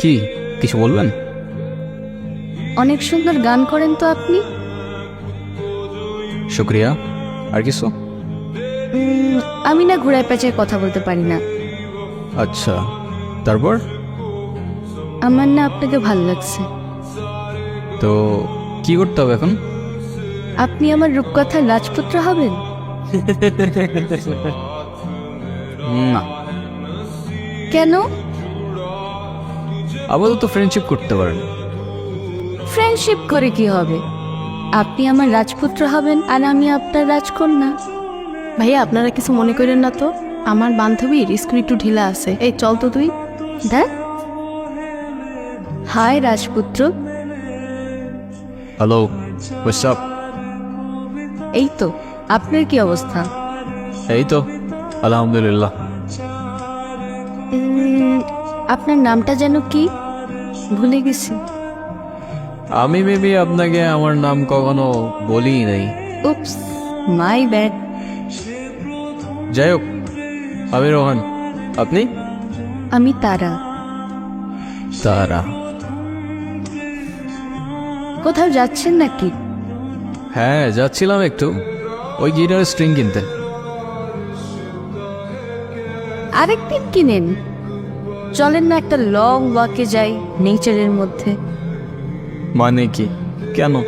কি কিছু বলবেন? অনেক সুন্দর গান করেন তো আপনি। শুক্রিয়া। আর কিছু? উম, আমি না ঘোড়ায় পেঁচায় কথা বলতে পারি না। আচ্ছা তারপর? আমার না আপনাকে ভালো লাগছে। তো কি করতে হবে এখন? আপনি আমার রূপকথার রাজপুত্র হবেন? না। কেন? আপাতত ফ্রেন্ডশিপ করতে পারেন। ফ্রেন্ডশিপ করে কি হবে? আপনি আমার রাজপুত্র হবেন আর আমি আপনার রাজকন্যা। ভাইয়া আপনারা কিছু মনে করেন না তো? আমার বান্ধবীর স্কুল একটু ঢিলা আছে। এই চল তো তুই। দেখ হাই রাজপুত্র। হ্যালো হোয়াটসঅ্যাপ এই তো আপনার কি অবস্থা? এই তো আলহামদুলিল্লাহ। আপনার নামটা যেন কি? ভুলে গেছি। আমি মেবি আপনাকে আমার নাম কখনো বলি নাই। Oops my bad. যাই হোক আমি রোহান। আপনি? আমি তারা। তারা। কোথাও যাচ্ছেন নাকি? হ্যাঁ যাচ্ছিলাম একটু। ওই গিটার স্ট্রিং কিনতে। আরেকদিন কিনেন? চলেন না একটা লং ওয়াকে যাই নেচারের মধ্যে। মানে কি? কেন?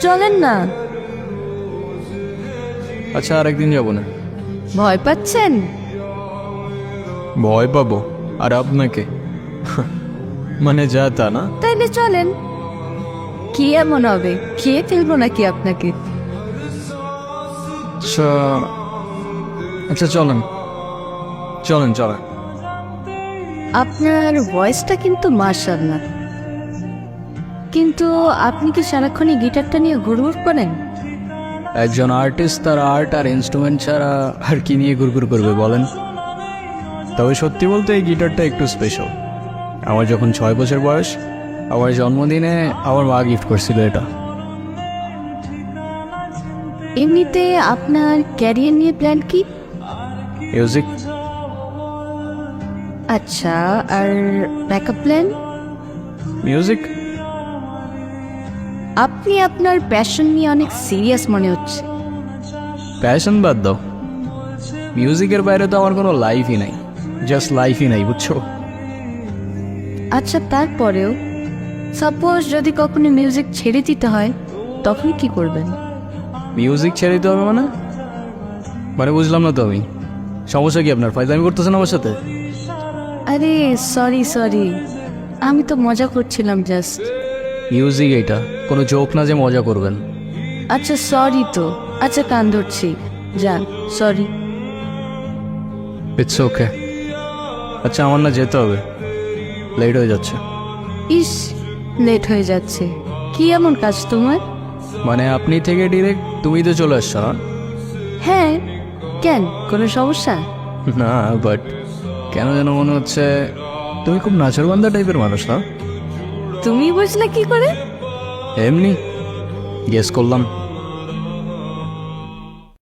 চলেন না। আচ্ছা আর একদিন যাব না। ভয় পাচ্ছেন? ভয় পাবো। আর আপনাকে? মানে যা তা না? তাইলে চলেন। কি এমন হবে? খেয়ে ফেলব নাকি আপনাকে? আচ্ছা আচ্ছা চলেন। চলেন চলেন। আপনার ভয়েসটা কিন্তু মার্শাল্লাহ কিন্তু আপনি কি সারাক্ষণই গিটারটা নিয়ে ঘুরঘুর করেন? একজন আর্টিস্ট তার আর্ট আর ইনস্ট্রুমেন্ট ছাড়া আর কি নিয়ে ঘুরঘুর করবে বলেন? তবে সত্যি বলতে এই গিটারটা একটু স্পেশাল আমার যখন ছয় বছর বয়স আমার জন্মদিনে আমার মা গিফট করছিল এটা। এমনিতে আপনার ক্যারিয়ার নিয়ে প্ল্যান কি? মিউজিক আচ্ছা আর ব্যাকআপ প্ল্যান মিউজিক আপনি আপনার প্যাশন নিয়ে অনেক সিরিয়াস মনে হচ্ছে। প্যাশন বাদ দাও। মিউজিকের বাইরে তো আমার কোনো লাইফই নাই। জাস্ট লাইফই নাই বুঝছ? আচ্ছা তারপরেও সাপোজ যদি কখনো মিউজিক ছেড়ে দিতে হয় তখন কি করবেন? মিউজিক ছেড়ে দিতে হবে মানে? মানে বুঝলাম না তো আমি। সমস্যা কি আপনার? ফাইজলামি করতেছেন আমার সাথে? আরে সরি সরি আমি তো মজা করছিলাম জাস্ট মিউজিক এটা কোনো জোক না যে মজা করবেন। আচ্ছা সরি তো। আচ্ছা কান ধরছি। যান সরি ইটস ওকে আচ্ছা আমার না যেতে হবে। লেট হয়ে যাচ্ছে। ইস লেট হয়ে যাচ্ছে। কি এমন কাজ তোমার? মানে আপনি থেকে ডিরেক্ট তুমি তো চলে আসছো না? হ্যাঁ। কেন? কোনো সমস্যা? না বাট কেন যেন মনে হচ্ছে তুমি খুব নাচরবান্ধা টাইপের মানুষ না? তুমি বুঝলে কি করে? এমনি গেস করলাম।